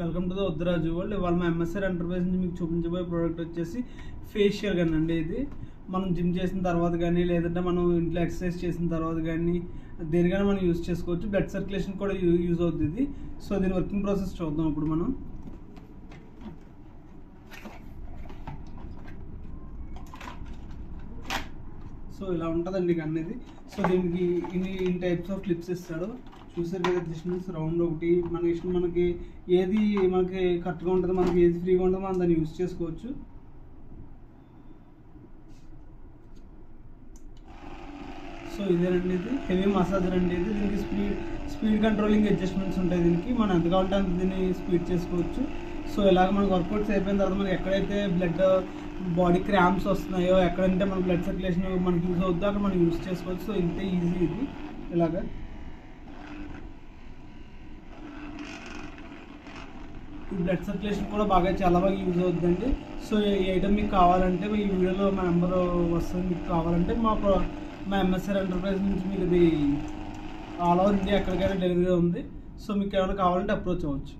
Welcome to the Uddaraju world ఇవాళ మా MSR enterprise నుంచి మీకు చూపించబోయే ప్రోడక్ట్ వచ్చేసి ఫేషియల్ గన్ అండి ఇది. మనం జిమ్ చేసిన తర్వాత కానీ లేదంటే మనం ఇంట్లో ఎక్సర్సైజ్ చేసిన తర్వాత కానీ దేనికైనా మనం యూజ్ చేసుకోవచ్చు. బ్లడ్ సర్క్యులేషన్ కూడా యూజ్ అవుతుంది ఇది. సో దీని వర్కింగ్ ప్రాసెస్ చూద్దాం ఇప్పుడు మనం. సో ఇలా ఉంటుందండి గన్ ఇది. సో దీనికి ఇన్ని ఇన్ని టైప్స్ ఆఫ్ క్లిప్స్ ఇస్తాడు. చూసారు కదా డిస్టెన్స్ రౌండ్ ఒకటి. మన ఇష్టం మనకి ఏది మనకి కరెక్ట్గా ఉంటుందో మనకి ఏది ఫ్రీగా ఉంటుందో మనం దాన్ని యూజ్ చేసుకోవచ్చు. సో ఇదేనండి ఇది. హెవీ మసాజర్ అండి ఇది. దీనికి స్పీడ్ స్పీడ్ కంట్రోలింగ్ అడ్జస్ట్మెంట్స్ ఉంటాయి దీనికి. మనం ఎంత కావాలంటే అంత దీన్ని స్పీడ్ చేసుకోవచ్చు. సో ఇలాగ మనకు వర్కౌట్స్ అయిపోయిన తర్వాత మనకి ఎక్కడైతే బ్లడ్ బాడీ క్రామ్స్ వస్తున్నాయో ఎక్కడంటే మన బ్లడ్ సర్క్యులేషన్ మనకి యూజ్ అవుతుందో అక్కడ మనం యూజ్ చేసుకోవచ్చు. సో ఇంతే ఈజీ ఇది. ఇలాగా ఈ బ్లడ్ సర్క్యులేషన్ కూడా బాగా చాలా బాగా యూజ్ అవుతుందండి. సో ఈ ఐటమ్ మీకు కావాలంటే మీ వీడియోలో మా నెంబర్ వస్తుంది. మీకు కావాలంటే మా మా ఎంఎస్ఆర్ ఎంటర్ప్రైజ్ నుంచి మీకు ఇది ఆల్ ఓవర్ ఇండియా ఎక్కడికైనా డెలివరీ ఉంది. సో మీకు ఏమైనా కావాలంటే అప్రోచ్ అవ్వచ్చు.